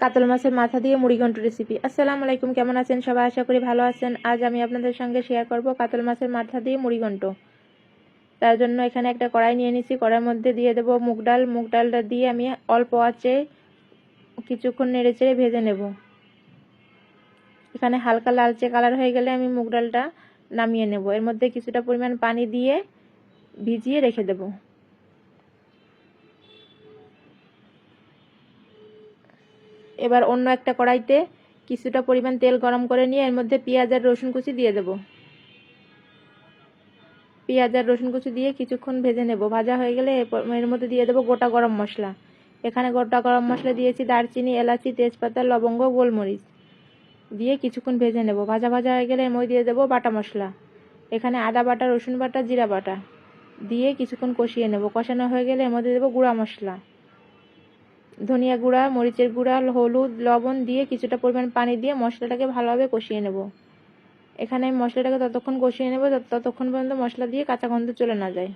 কাতল মাছের মাথা দিয়ে মুড়িঘণ্ট রেসিপি আসসালামু আলাইকুম, কেমন আছেন? সবাই আশা করি ভালো আছেন। আজ আমি আপনাদের সঙ্গে শেয়ার করব কাতল মাছের মাথা দিয়ে মুড়িঘণ্ট তার জন্য এখানে একটা কড়াই নিয়ে নিছি। কড়াইয়ের মধ্যে দিয়ে দেবো মুগ ডাল। মুগ ডালটা দিয়ে আমি অল্প আঁচে কিছুক্ষণ নেড়ে চেড়ে ভেজে নেব। এখানে হালকা লালচে কালার হয়ে গেলে আমি মুগ ডালটা নামিয়ে নেব। এর মধ্যে কিছুটা পরিমাণ পানি দিয়ে ভিজিয়ে রেখে দেবো। এবার অন্য একটা কড়াইতে কিছুটা পরিমাণ তেল গরম করে নিয়ে এর মধ্যে পেঁয়াজ আর রসুন কুচি দিয়ে দেবো। পেঁয়াজ আর রসুন কুচি দিয়ে কিছুক্ষণ ভেজে নেব। ভাজা হয়ে গেলে এর মধ্যে দিয়ে দেবো গোটা গরম মশলা। এখানে গোটা গরম মশলা দিয়েছি দারচিনি, এলাচি, তেজপাতা, লবঙ্গ, গোলমরিচ। দিয়ে কিছুক্ষণ ভেজে নেব। ভাজা ভাজা হয়ে গেলে এর মধ্যে দিয়ে দেবো বাটা মশলা। এখানে আদা বাটা, রসুন বাটা, জিরা বাটা। দিয়ে কিছুক্ষণ কষিয়ে নেব। কষানো হয়ে গেলে এর মধ্যে দেবো গুঁড়া মশলা। ধনিয়া গুঁড়া, মরিচের গুঁড়া, হলুদ, লবণ দিয়ে কিছুটা পরিমাণ পানি দিয়ে মশলাটাকে ভালোভাবে কষিয়ে নেব। এখানে আমি মশলাটাকে ততক্ষণ কষিয়ে নেব ততক্ষণ পর্যন্ত মশলা দিয়ে কাঁচা গন্ধ চলে না যায়।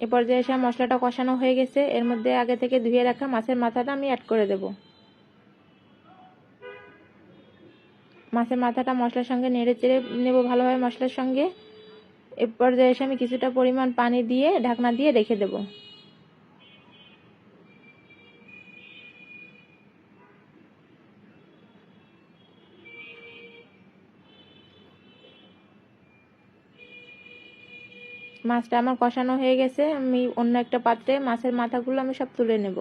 এ পর্যায়ে এসে মশলাটা কষানো হয়ে গেছে। এর মধ্যে আগে থেকে ধুয়ে রাখা মাছের মাথাটা আমি অ্যাড করে দেব। মাছের মাথাটা মশলার সঙ্গে নেড়ে চেড়ে নেব ভালোভাবে মশলার সঙ্গে। এ পর্যায়ে এসে আমি কিছুটা পরিমাণ পানি দিয়ে ঢাকনা দিয়ে রেখে দেব। মাছটা আমার কষানো হয়ে গেছে, আমি অন্য একটা পাত্রে মাছের মাথাগুলো আমি সব তুলে নেব।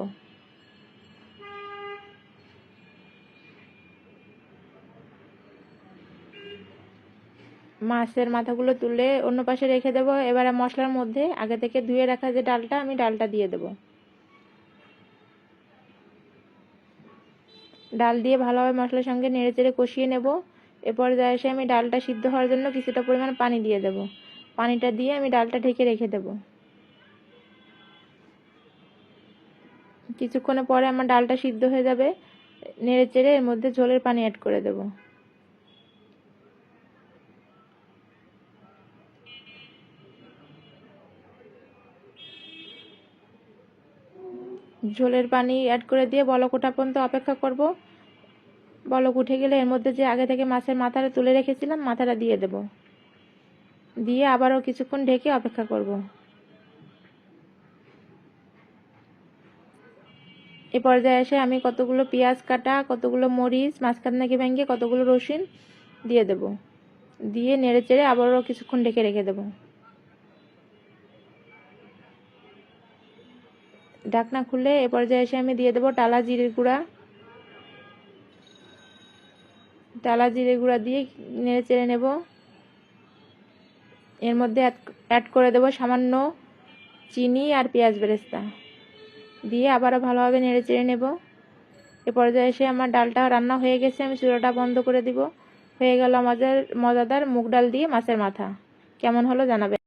মাছের মাথাগুলো তুলে অন্য পাশে রেখে দেব। এবারে মশলার মধ্যে আগে থেকে ধুয়ে রাখা যে ডালটা, আমি ডালটা দিয়ে দেব। ডাল দিয়ে ভালোভাবে মশলার সঙ্গে নেড়ে চেড়ে কষিয়ে নেব। এরপর যা এসে আমি ডালটা সিদ্ধ হওয়ার জন্য কিছুটা পরিমাণ পানি দিয়ে দেব। পানিটা দিয়ে আমি ডালটা ঢেকে রেখে দেব। কিছুক্ষণের পরে আমার ডালটা সিদ্ধ হয়ে যাবে। নেড়ে চেড়ে এর মধ্যে ঝোলের পানি অ্যাড করে দেবো। ঝোলের পানি অ্যাড করে দিয়ে বলক ওঠা পর্যন্ত অপেক্ষা করব। বলক উঠে গেলে এর মধ্যে যে আগে থেকে মাছের মাথাটা তুলে রেখেছিলাম, মাথাটা দিয়ে দেব। দিয়ে আবারও কিছুক্ষণ ঢেকে অপেক্ষা করব। এ পর্যায়ে এসে আমি কতগুলো পেঁয়াজ কাটা, কতগুলো মরিচ, মাঝখান থেকে ভেঙে কতগুলো রসুন দিয়ে দেব। দিয়ে নেড়ে চেড়ে আবারও কিছুক্ষণ ঢেকে রেখে দেবো। ঢাকনা খুলে এ পর্যায়ে এসে আমি দিয়ে দেবো টালা জিরের গুঁড়া। টালা জিরে গুঁড়া দিয়ে নেড়ে চেড়ে নেব। এর মধ্যে অ্যাড করে দেবো সামান্য চিনি আর পেঁয়াজ বেরেস্তা। দিয়ে আবারও ভালোভাবে নেড়ে চেড়ে নেব। এ পর্যায়ে এসে আমার ডালটা রান্না হয়ে গেছে, আমি চুলাটা বন্ধ করে দিব। হয়ে গেল আমাদের মজাদার মুগ ডাল দিয়ে মাছের মাথা। কেমন হলো জানাবে।